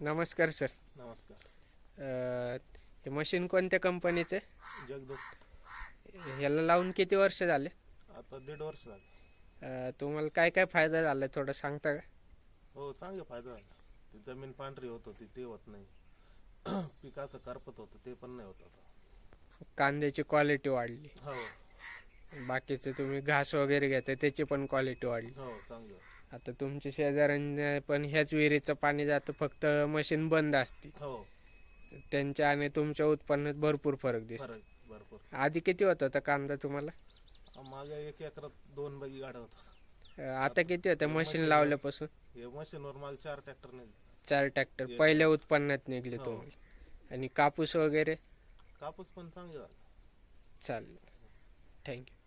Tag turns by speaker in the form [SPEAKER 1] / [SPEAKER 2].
[SPEAKER 1] नमस्कार सर
[SPEAKER 2] नमस्कार.
[SPEAKER 1] अ, हे मशीन कोणत्या कंपनीचे
[SPEAKER 2] जगदूत.
[SPEAKER 1] ह्याला लावून किती वर्ष झाले?
[SPEAKER 2] आता दीड वर्ष झाले.
[SPEAKER 1] अ, तुम्हाला काय काय फायदा झाला थोडं सांगता का?
[SPEAKER 2] हो चांगला फायदा झाला. ती जमीन पांढरी होत होती ते होत नाही. पीक असं करपत होतं ते पण नाही होत आता.
[SPEAKER 1] कांद्याची क्वालिटी वाढली.
[SPEAKER 2] हो.
[SPEAKER 1] बाकीचे तुम्ही घास वगैरे घेता त्याची पण क्वालिटी वाढली.
[SPEAKER 2] हो चांगलं
[SPEAKER 1] आता तुमच्या शेजाऱ्यांना पण ह्याच विहिरीचं पाणी जातं फक्त मशीन बंद असते.
[SPEAKER 2] हो.
[SPEAKER 1] त्यांच्या आणि तुमच्या उत्पन्नात भरपूर फरक दिसतो.
[SPEAKER 2] फरक भरपूर.
[SPEAKER 1] आधी किती होता होता कांदा तुम्हाला?
[SPEAKER 2] एक एकरात दोन बगी गाड्या होतात
[SPEAKER 1] अ, आता किती होतं मशीन लावल्यापासून?
[SPEAKER 2] हे मशीनवर चार ट्रॅक्टर नाही
[SPEAKER 1] चार ट्रॅक्टर पहिल्या उत्पन्नात निघले
[SPEAKER 2] हो.
[SPEAKER 1] तुम्हाला आणि कापूस वगैरे?
[SPEAKER 2] कापूस पण चांगले झाले.
[SPEAKER 1] चालेल. थँक्यू